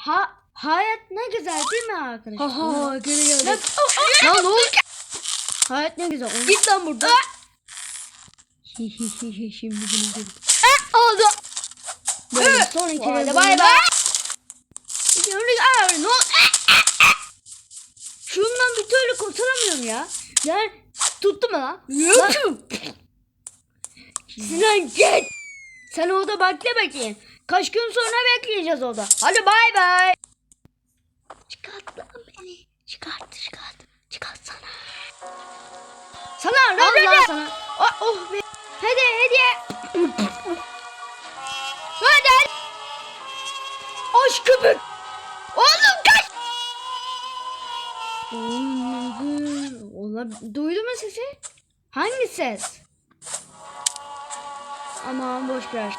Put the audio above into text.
Ha hayat ne güzel değil mi arkadaşlar? Ha ha geri geldi. Lan, Lan ne oldu? hayat ne güzel. Onu- Git lan buradan. Şimdi bunu gör. Aldı. Böyle son iki Hadi kez bay bay. Şimdi abi ne ol? Şundan bir türlü kurtulamıyorum ya. Yani tuttu mu lan? Lan- Sinan git. Sen orada bekle bakayım. Kaç gün sonra bekleyeceğiz orada. Hadi bay bay. Çıkart lan beni. Çıkart çıkart. Çıkart sana. Sana ne Allah sana. Oh, oh be. Hadi hadi. hadi. Aç köpek. Oğlum kaç. Oğlum, Duydun mu sesi? Hangi ses? Aman boş ver.